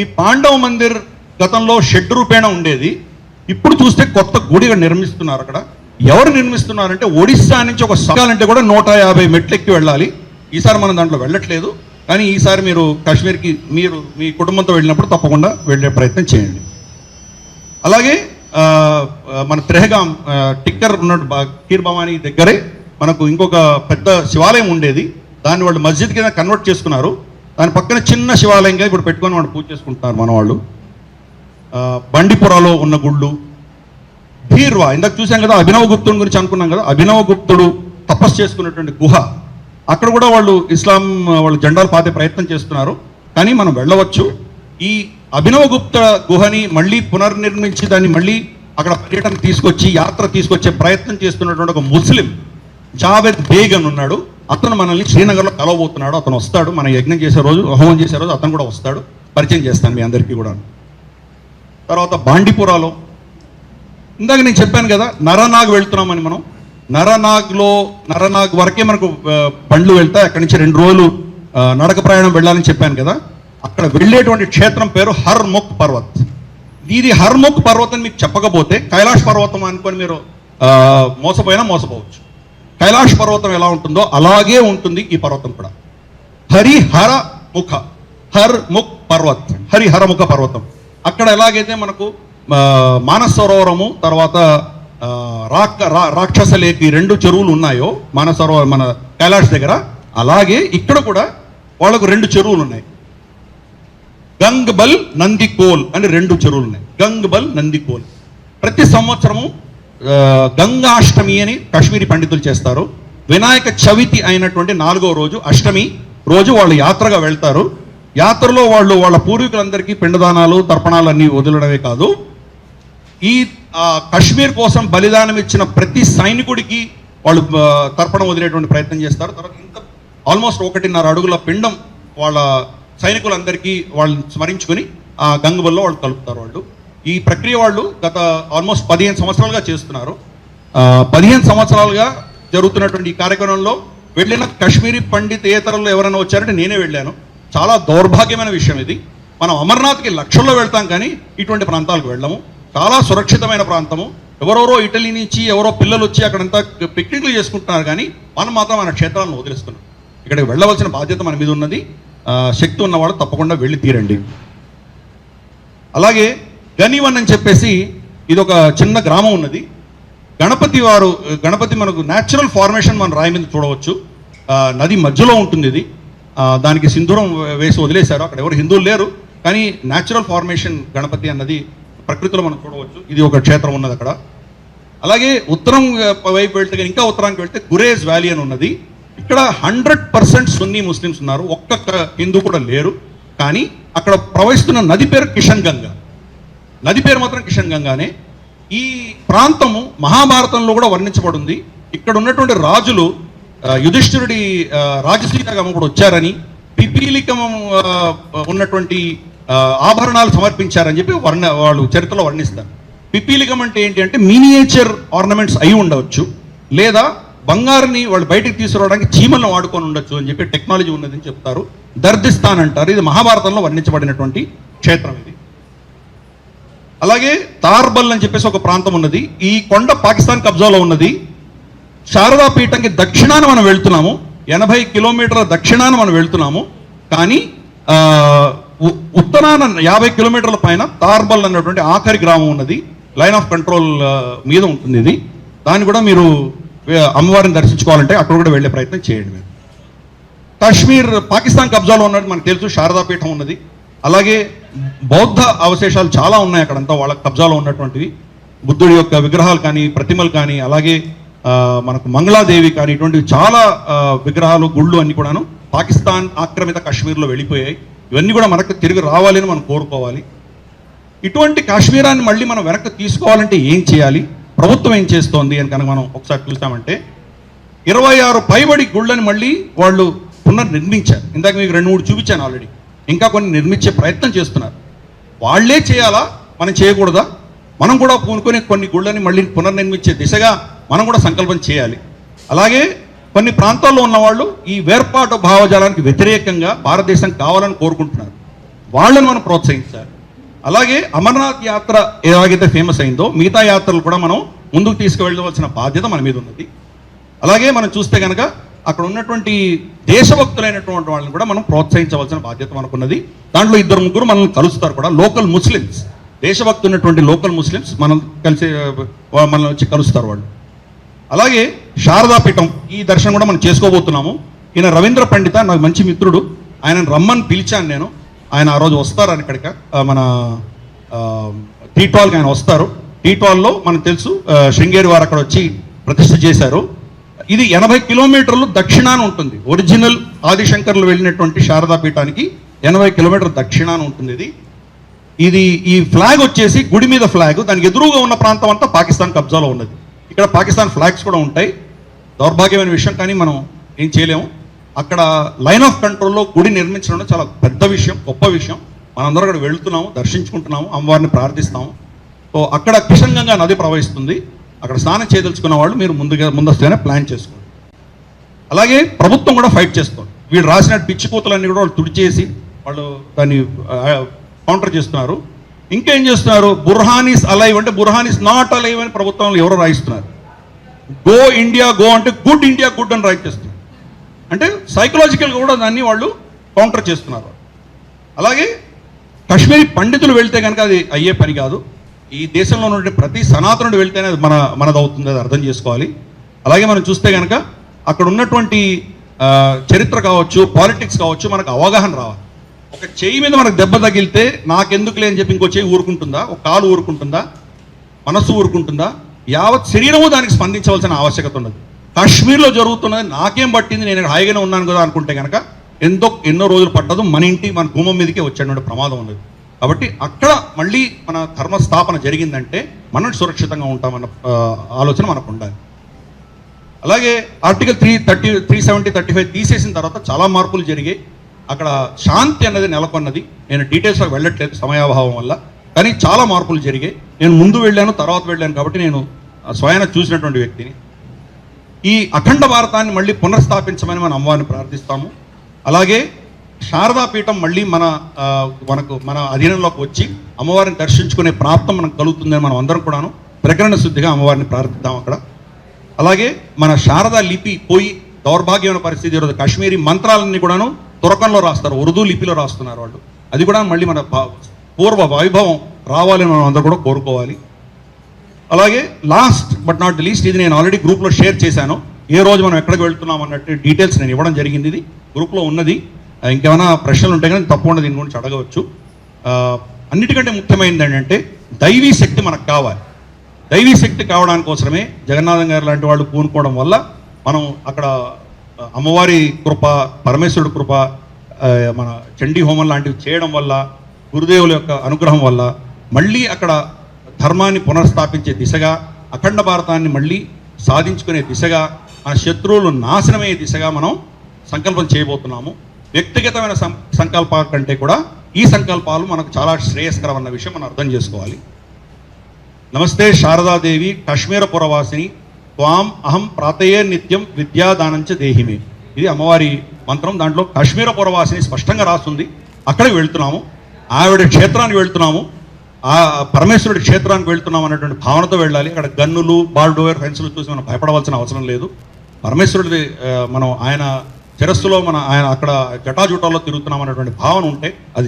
ఈ పాండవ మందిర్ గతంలో షెడ్ రూపేణ ఉండేది. ఇప్పుడు చూస్తే కొత్త గుడిగా నిర్మిస్తున్నారు అక్కడ. ఎవరు నిర్మిస్తున్నారంటే ఒడిస్సా నుంచి ఒక సగాలంటే కూడా నూట యాభై మెట్లెక్కి వెళ్ళాలి. ఈసారి మనం దాంట్లో వెళ్ళట్లేదు. కానీ ఈసారి మీరు కాశ్మీర్కి మీరు మీ కుటుంబంతో వెళ్ళినప్పుడు తప్పకుండా వెళ్ళే ప్రయత్నం చేయండి. అలాగే మన త్రెహగాం టిక్కర్ ఉన్నట్టు కీర్ భవానీ దగ్గరే మనకు ఇంకొక పెద్ద శివాలయం ఉండేది. దాన్ని వాళ్ళు మస్జిద్ కింద కన్వర్ట్ చేసుకున్నారు. దాని పక్కన చిన్న శివాలయంగా ఇప్పుడు పెట్టుకొని వాడు పూజ చేసుకుంటున్నారు మన వాళ్ళు బండిపురాలో ఉన్న గుళ్ళు. భీర్వా ఇందాక చూసాం కదా అభినవ గుప్తుని గురించి అనుకున్నాం కదా అభినవ గుప్తుడు తపస్సు చేసుకున్నటువంటి గుహ. అక్కడ కూడా వాళ్ళు ఇస్లాం వాళ్ళు జెండాలు పాతే ప్రయత్నం చేస్తున్నారు. కానీ మనం వెళ్ళవచ్చు. ఈ అభినవగుప్త గుహని మళ్ళీ పునర్నిర్మించి దాన్ని మళ్ళీ అక్కడ పర్యటన తీసుకొచ్చి యాత్ర తీసుకొచ్చే ప్రయత్నం చేస్తున్నటువంటి ఒక ముస్లిం జావేద్ బేగ్ అని ఉన్నాడు. అతను మనల్ని శ్రీనగర్లో కలవబోతున్నాడు. అతను వస్తాడు. మన యజ్ఞం చేసే రోజు హోమం చేసే రోజు అతను కూడా వస్తాడు. పరిచయం చేస్తాను మీ అందరికీ కూడా తర్వాత బాండిపురాలో ఇందాక నేను చెప్పాను కదా నరనాగ్ వెళ్తున్నామని మనం. నరనాగ్లో నరనాగ్ వరకే మనకు బండ్లు వెళ్తాయి. అక్కడి నుంచి రెండు రోజులు నడక ప్రయాణం వెళ్ళాలని చెప్పాను కదా. అక్కడ వెళ్ళేటువంటి క్షేత్రం పేరు హర్ముఖ్ పర్వత్. ఇది హర్ముఖ్ పర్వతం మీకు చెప్పకపోతే కైలాష్ పర్వతం అనుకొని మీరు మోసపోయినా మోసపోవచ్చు. కైలాష్ పర్వతం ఎలా ఉంటుందో అలాగే ఉంటుంది ఈ పర్వతం కూడా. హరిహర ముఖ హర్ ముఖ్ పర్వత్ హరిహర ముఖ పర్వతం. అక్కడ ఎలాగైతే మనకు మానసరోవరము సరోవరము తర్వాత రాక్ రా- రాక్షస లేక్ ఈ రెండు చెరువులు ఉన్నాయో మానస సరోవరం మన కైలాష్ దగ్గర అలాగే ఇక్కడ కూడా వాళ్ళకు రెండు చెరువులు ఉన్నాయి. గంగ్బల్ నందికోల్ అని రెండు చెరువులు ఉన్నాయి. గంగ్బల్ నందికోల్. ప్రతి సంవత్సరము గంగాష్టమి అని కాశ్మీరీ పండితులు చేస్తారు. వినాయక చవితి అయినటువంటి నాలుగో రోజు అష్టమి రోజు వాళ్ళు యాత్రగా వెళ్తారు. యాత్రలో వాళ్ళు వాళ్ళ పూర్వీకులందరికీ పిండదానాలు తర్పణాలు అన్నీ వదలడమే కాదు. ఈ కశ్మీర్ కోసం బలిదానం ఇచ్చిన ప్రతి సైనికుడికి వాళ్ళు తర్పణం వదిలేటువంటి ప్రయత్నం చేస్తారు. తర్వాత ఇంత ఆల్మోస్ట్ ఒకటిన్నర అడుగుల పిండం వాళ్ళ సైనికులందరికీ వాళ్ళని స్మరించుకొని ఆ గంగబల్లో వాళ్ళు కలుపుతారు వాళ్ళు. ఈ ప్రక్రియ వాళ్ళు గత ఆల్మోస్ట్ పదిహేను సంవత్సరాలుగా చేస్తున్నారు. పదిహేను సంవత్సరాలుగా జరుగుతున్నటువంటి ఈ కార్యక్రమంలో వెళ్ళిన కాశ్మీరీ పండితేతరులు ఎవరైనా వచ్చారంటే నేనే వెళ్ళాను. చాలా దౌర్భాగ్యమైన విషయం ఇది. మనం అమర్నాథ్కి లక్షల్లో వెళ్తాం కానీ ఇటువంటి ప్రాంతాలకు వెళ్ళము. చాలా సురక్షితమైన ప్రాంతము. ఎవరెవరో ఇటలీ నుంచి ఎవరో పిల్లలు వచ్చి అక్కడంతా పిక్నిక్లు చేసుకుంటున్నారు కానీ మనం మాత్రం మన క్షేత్రాలను వదిలేస్తున్నాం. ఇక్కడికి వెళ్ళవలసిన బాధ్యత మన మీద ఉన్నది. శక్తి ఉన్నవాళ్ళు తప్పకుండా వెళ్ళి తీరండి. అలాగే గనివన్ అని చెప్పేసి ఇది ఒక చిన్న గ్రామం ఉన్నది. గణపతి వారు గణపతి మనకు న్యాచురల్ ఫార్మేషన్ మన రాయి మీద చూడవచ్చు. నది మధ్యలో ఉంటుంది ఇది. దానికి సింధూరం వేసి వదిలేశారు. అక్కడ ఎవరు హిందువులు లేరు. కానీ న్యాచురల్ ఫార్మేషన్ గణపతి అన్నది ప్రకృతిలో మనం చూడవచ్చు. ఇది ఒక క్షేత్రం ఉన్నది అక్కడ. అలాగే ఉత్తరం వైపు వెళ్తే ఇంకా ఉత్తరానికి వెళ్తే గురేజ్ వ్యాలీ అని ఉన్నది. ఇక్కడ హండ్రెడ్ పర్సెంట్ సున్నీ ముస్లిమ్స్ ఉన్నారు. ఒక్క హిందూ కూడా లేరు. కానీ అక్కడ ప్రవహిస్తున్న నది పేరు కిషన్ గంగా. నది పేరు మాత్రం కిషన్ గంగానే. ఈ ప్రాంతము మహాభారతంలో కూడా వర్ణించబడింది. ఇక్కడ ఉన్నటువంటి రాజులు యుధిష్ఠిరుడి రాజసీనగమ కూడా వచ్చారని పిపీలికం ఉన్నటువంటి ఆభరణాలు సమర్పించారని చెప్పి వర్ణ వాళ్ళు చరిత్రలో వర్ణిస్తారు. పిపీలికం అంటే ఏంటి అంటే మినియేచర్ ఆర్నమెంట్స్ అయి ఉండవచ్చు. లేదా బంగారుని వాళ్ళు బయటికి తీసుకురావడానికి చీమలను వాడుకొని ఉండొచ్చు అని చెప్పి టెక్నాలజీ ఉన్నదని చెప్తారు. దర్దిస్థాన్ అంటారు. ఇది మహాభారతంలో వర్ణించబడినటువంటి క్షేత్రం ఇది. అలాగే తార్బల్ అని చెప్పేసి ఒక ప్రాంతం ఉన్నది. ఈ కొండ పాకిస్తాన్ కబ్జాలో ఉన్నది. శారదాపీఠంకి దక్షిణాన మనం వెళ్తున్నాము. ఎనభై కిలోమీటర్ల దక్షిణాన మనం వెళ్తున్నాము. కానీ ఉ- ఉత్తరాన యాభై కిలోమీటర్ల పైన తార్బల్ అన్నటువంటి ఆఖరి గ్రామం ఉన్నది. లైన్ ఆఫ్ కంట్రోల్ మీద ఉంటుంది ఇది. దాన్ని కూడా మీరు అమ్మవారిని దర్శించుకోవాలంటే అక్కడ కూడా వెళ్ళే ప్రయత్నం చేయండి మీరు. కాశ్మీర్ పాకిస్తాన్ కబ్జాలో ఉన్నట్టు మనకు తెలుసు శారదాపీఠం ఉన్నది. అలాగే బౌద్ధ అవశేషాలు చాలా ఉన్నాయి అక్కడంతా. వాళ్ళ కబ్జాలో ఉన్నటువంటివి. బుద్ధుడి యొక్క విగ్రహాలు కానీ ప్రతిమలు కానీ అలాగే మనకు మంగళాదేవి కానీ ఇటువంటివి చాలా విగ్రహాలు గుళ్ళు అన్నీ కూడాను పాకిస్తాన్ ఆక్రమిత కాశ్మీర్లో వెళ్ళిపోయాయి. ఇవన్నీ కూడా మనకు తిరిగి రావాలని మనం కోరుకోవాలి. ఇటువంటి కాశ్మీరాన్ని మళ్ళీ మనం వెనక్కి తీసుకోవాలంటే ఏం చేయాలి? ప్రభుత్వం ఏం చేస్తోంది అని కనుక మనం ఒకసారి చూస్తామంటే ఇరవై ఆరు పైబడి గుళ్ళని మళ్ళీ వాళ్ళు పునర్నిర్మించారు. ఇందాక మీకు రెండు మూడు చూపించాను ఆల్రెడీ. ఇంకా కొన్ని నిర్మించే ప్రయత్నం చేస్తున్నారు. వాళ్ళే చేయాలా? మనం చేయకూడదా? మనం కూడా పూనుకొని కొన్ని గుళ్ళని మళ్ళీ పునర్నిర్మించే దిశగా మనం కూడా సంకల్పం చేయాలి. అలాగే కొన్ని ప్రాంతాల్లో ఉన్న వాళ్ళు ఈ వేర్పాటు భావజాలానికి వ్యతిరేకంగా భారతదేశం కావాలని కోరుకుంటున్నారు. వాళ్ళని మనం ప్రోత్సహించాలి. అలాగే అమర్నాథ్ యాత్ర ఎలాగైతే ఫేమస్ అయిందో మిగతా యాత్రలు కూడా మనం ముందుకు తీసుకువెళ్ళవలసిన బాధ్యత మన మీద ఉన్నది. అలాగే మనం చూస్తే కనుక అక్కడ ఉన్నటువంటి దేశభక్తులైనటువంటి వాళ్ళని కూడా మనం ప్రోత్సహించవలసిన బాధ్యత మనకున్నది. దాంట్లో ఇద్దరు ముగ్గురు మనల్ని కలుస్తారు కూడా. Local Muslims. దేశభక్తులు ఉన్నటువంటి లోకల్ ముస్లిమ్స్ మనం కలిసి మనల్ని వచ్చి కలుస్తారు వాళ్ళు. అలాగే శారదాపీఠం ఈ దర్శనం కూడా మనం చేసుకోబోతున్నాము. ఈయన రవీంద్ర పండిత నాకు మంచి మిత్రుడు. ఆయన రమ్మని పిలిచాను నేను. ఆయన ఆ రోజు వస్తారు ఇక్కడికి. ఆ, మన టీటాల్కి ఆయన వస్తారు. టీటాల్లో మనకు తెలుసు శృంగేరి వారు అక్కడ వచ్చి ప్రతిష్ఠ చేశారు. ఇది ఎనభై కిలోమీటర్లు దక్షిణాన ఉంటుంది. ఒరిజినల్ ఆదిశంకర్లు వెళ్ళినటువంటి శారదా పీఠానికి ఎనభై కిలోమీటర్ దక్షిణాన ఉంటుంది ఇది. ఇది ఈ ఫ్లాగ్ వచ్చేసి గుడి మీద ఫ్లాగ్. దానికి ఎదురుగా ఉన్న ప్రాంతం అంతా పాకిస్తాన్ కబ్జాలో ఉన్నది. ఇక్కడ పాకిస్తాన్ ఫ్లాగ్స్ కూడా ఉంటాయి. దౌర్భాగ్యమైన విషయం కానీ మనం ఏం చేయలేము. అక్కడ లైన్ ఆఫ్ కంట్రోల్లో గుడి నిర్మించడం చాలా పెద్ద విషయం గొప్ప విషయం. మనందరం అక్కడ వెళ్తున్నాము దర్శించుకుంటున్నాము అమ్మవారిని ప్రార్థిస్తాము. సో అక్కడ కిషన్ గంగా నది ప్రవహిస్తుంది. అక్కడ స్నానం చేయదలుచుకున్న వాళ్ళు మీరు ముందుగా ముందస్తుగానే ప్లాన్ చేసుకోండి. అలాగే ప్రభుత్వం కూడా ఫైట్ చేస్తుంది. వీడు రాసిన పిచ్చిపోతలన్నీ కూడా వాళ్ళు తుడిచేసి వాళ్ళు దాన్ని కౌంటర్ చేస్తున్నారు. ఇంకేం చేస్తున్నారు? బుర్హానీస్ అలైవ్ అంటే బుర్హానీస్ నాట్ అలైవ్ అని ప్రభుత్వంలో ఎవరో రాయిస్తున్నారు? గో ఇండియా గో అంటే గుడ్ ఇండియా గుడ్ అని రైట్ చేస్తున్నారు అంటే సైకలాజికల్గా కూడా దాన్ని వాళ్ళు కౌంటర్ చేస్తున్నారు. అలాగే కశ్మీరీ పండితులు వెళ్తే కనుక అది అయ్యే పని కాదు. ఈ దేశంలో ఉన్న ప్రతి సనాతనుడు వెళ్తేనే అది మన మనది అవుతుంది అది అర్థం చేసుకోవాలి. అలాగే మనం చూస్తే కనుక అక్కడ ఉన్నటువంటి చరిత్ర కావచ్చు పాలిటిక్స్ కావచ్చు మనకు అవగాహన రావాలి. ఒక చెయ్యి మీద మనకు దెబ్బ తగిలితే నాకెందుకులే అని చెప్పి ఇంకో చెయ్యి ఊరుకుంటుందా? ఒక కాలు ఊరుకుంటుందా? మనస్సు ఊరుకుంటుందా? యావత్ శరీరము దానికి స్పందించవలసిన ఆవశ్యకత ఉన్నది కాశ్మీర్లో జరుగుతున్నది నాకేం పట్టింది? నేను హాయిగానే ఉన్నాను కదా అనుకుంటే కనుక ఎంతో ఎన్నో రోజులు పట్టదు మన ఇంటి మన గుమ్మం మీదకే వచ్చేటువంటి ప్రమాదం ఉన్నది కాబట్టి అక్కడ మళ్ళీ మన ధర్మస్థాపన జరిగిందంటే మనం సురక్షితంగా ఉంటామన్న ఆలోచన మనకు ఉండాలి. అలాగే article three thirty three seventy thirty five తీసేసిన తర్వాత చాలా మార్పులు జరిగాయి. అక్కడ శాంతి అన్నది నెలకొన్నది. నేను డీటెయిల్స్లో వెళ్ళట్లేదు సమయాభావం వల్ల. కానీ చాలా మార్పులు జరిగాయి. నేను ముందు వెళ్ళాను తర్వాత వెళ్ళాను కాబట్టి నేను స్వయాన చూసినటువంటి వ్యక్తిని. ఈ అఖండ భారతాన్ని మళ్ళీ పునఃస్థాపించమని మనం అమ్మవారిని ప్రార్థిస్తాము. అలాగే శారదా పీఠం మళ్ళీ మన మనకు మన అధీనంలోకి వచ్చి అమ్మవారిని దర్శించుకునే ప్రాప్తం మనకు కలుగుతుందని మనం అందరం కూడాను ప్రకరణ శుద్ధిగా అమ్మవారిని ప్రార్థిద్దాం అక్కడ. అలాగే మన శారదా లిపి పోయి దౌర్భాగ్యమైన పరిస్థితి ఈరోజు కాశ్మీరీ మంత్రాలన్నీ కూడాను తురకంలో రాస్తారు ఉర్దూ లిపిలో రాస్తున్నారు వాళ్ళు. అది కూడా మళ్ళీ మన పూర్వ వైభవం రావాలని మనం అందరూ కూడా కోరుకోవాలి. అలాగే లాస్ట్ బట్ నాట్ లీస్ట్ ఇది నేను ఆల్రెడీ గ్రూప్లో షేర్ చేశాను. ఏ రోజు మనం ఎక్కడికి వెళ్తున్నాం అన్నట్టు డీటెయిల్స్ నేను ఇవ్వడం జరిగింది ఇది. గ్రూప్లో ఉన్నది. ఇంకేమైనా ప్రశ్నలు ఉంటే కానీ తప్పకుండా దీని గురించి అడగవచ్చు. అన్నిటికంటే ముఖ్యమైనది ఏంటంటే దైవీ శక్తి మనకు కావాలి. దైవీ శక్తి కావడానికి కోసమే జగన్నాథం గారు లాంటి వాళ్ళు పూనుకోవడం వల్ల మనం అక్కడ అమ్మవారి కృప పరమేశ్వరుడి కృప మన చండీ హోమం లాంటివి చేయడం వల్ల గురుదేవుల యొక్క అనుగ్రహం వల్ల మళ్ళీ అక్కడ ధర్మాన్ని పునఃస్థాపించే దిశగా అఖండ భారతాన్ని మళ్ళీ సాధించుకునే దిశగా మన శత్రువులు నాశనమయ్యే దిశగా మనం సంకల్పం చేయబోతున్నాము. వ్యక్తిగతమైన సంకల్పాల కంటే కూడా ఈ సంకల్పాలు మనకు చాలా శ్రేయస్కరం అన్న విషయం మనం అర్థం చేసుకోవాలి. నమస్తే శారదాదేవి కాశ్మీరపురవాసిని త్వాం అహం ప్రాతయే నిత్యం విద్యాదానంచ దేహిమే. ఇది అమ్మవారి మంత్రం. దాంట్లో కాశ్మీరపురవాసిని స్పష్టంగా రాస్తుంది. అక్కడికి వెళ్తున్నాము. ఆవిడ క్షేత్రానికి వెళ్తున్నాము. ఆ పరమేశ్వరుడి క్షేత్రానికి వెళ్తున్నాం అనేటువంటి భావనతో వెళ్ళాలి. అక్కడ గన్నులు బాల్డోవర్ ఫెన్సులు చూసి మనం భయపడవలసిన అవసరం లేదు. పరమేశ్వరుడి మనం ఆయన శిరస్సులో మన ఆయన అక్కడ జటాజుటాల్లో తిరుగుతున్నాం అనేటువంటి భావన ఉంటే అది